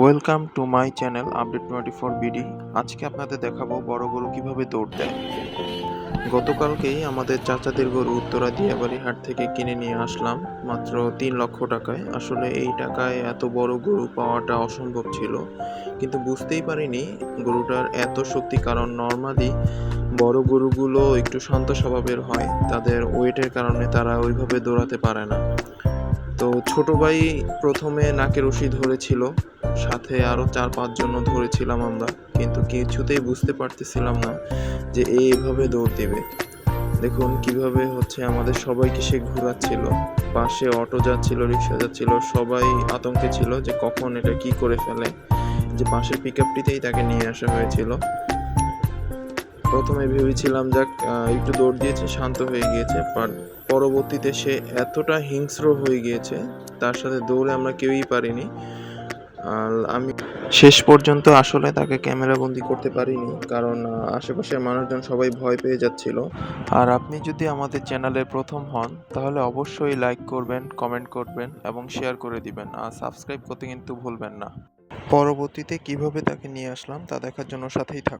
Welcome to my channel update twenty four BD আজকে আপনাদের দেখাবো বড় গরু কীভাবে দৌড় দেয়। গতকালকেই আমাদের চাচাদের গরু উত্তরা দিয়াবাড়ি হাট থেকে কিনে নিয়ে আসলাম, মাত্র তিন লক্ষ টাকায়। আসলে এই টাকায় এত বড় গরু পাওয়াটা অসম্ভব ছিল, কিন্তু বুঝতেই পারিনি গরুটার এত শক্তি, কারণ নর্মালি বড় গরুগুলো একটু শান্ত স্বভাবের হয়, তাদের ওয়েটের কারণে তারা ওইভাবে দৌড়াতে পারে না। তো ছোট ভাই প্রথমে নাকের রশি ধরেছিল, সাথে আরও চার পাঁচজন ধরেছিলাম আমরা, কিন্তু কিছুতেই বুঝতে পারতেছিলাম না যে এইভাবে দৌড় দেবে। দেখুন কীভাবে হচ্ছে আমাদের সবাইকে সে ঘোরাচ্ছিল, পাশে অটো যাচ্ছিল, রিক্সা যাচ্ছিল, সবাই আতঙ্কে ছিল যে কখন এটা কি করে ফেলে, যে পাশের পিক আপটিতেই তাকে নিয়ে আসা হয়েছিল। প্রথমে ভেবেছিলাম, যাক একটু দৌড় দিয়েছে, শান্ত হয়ে গিয়েছে। বাট পরবর্তীতে সে এতটা হিংস্র হয়ে গিয়েছে, তার সাথে দৌড়ে আমরা কেউই পারিনি। আর আমি শেষ পর্যন্ত আসলে তাকে ক্যামেরা বন্দি করতে পারিনি, কারণ আশেপাশের মানুষজন সবাই ভয় পেয়ে যাচ্ছিল। আর আপনি যদি আমাদের চ্যানেলের প্রথম হন, তাহলে অবশ্যই লাইক করবেন কমেন্ট করবেন এবং শেয়ার করে দিবেন। আর সাবস্ক্রাইব করতে কিন্তু ভুলবেন না। পরবর্তীতে কীভাবে তাকে নিয়ে আসলাম, তা দেখার জন্য সাথেই থাকুন।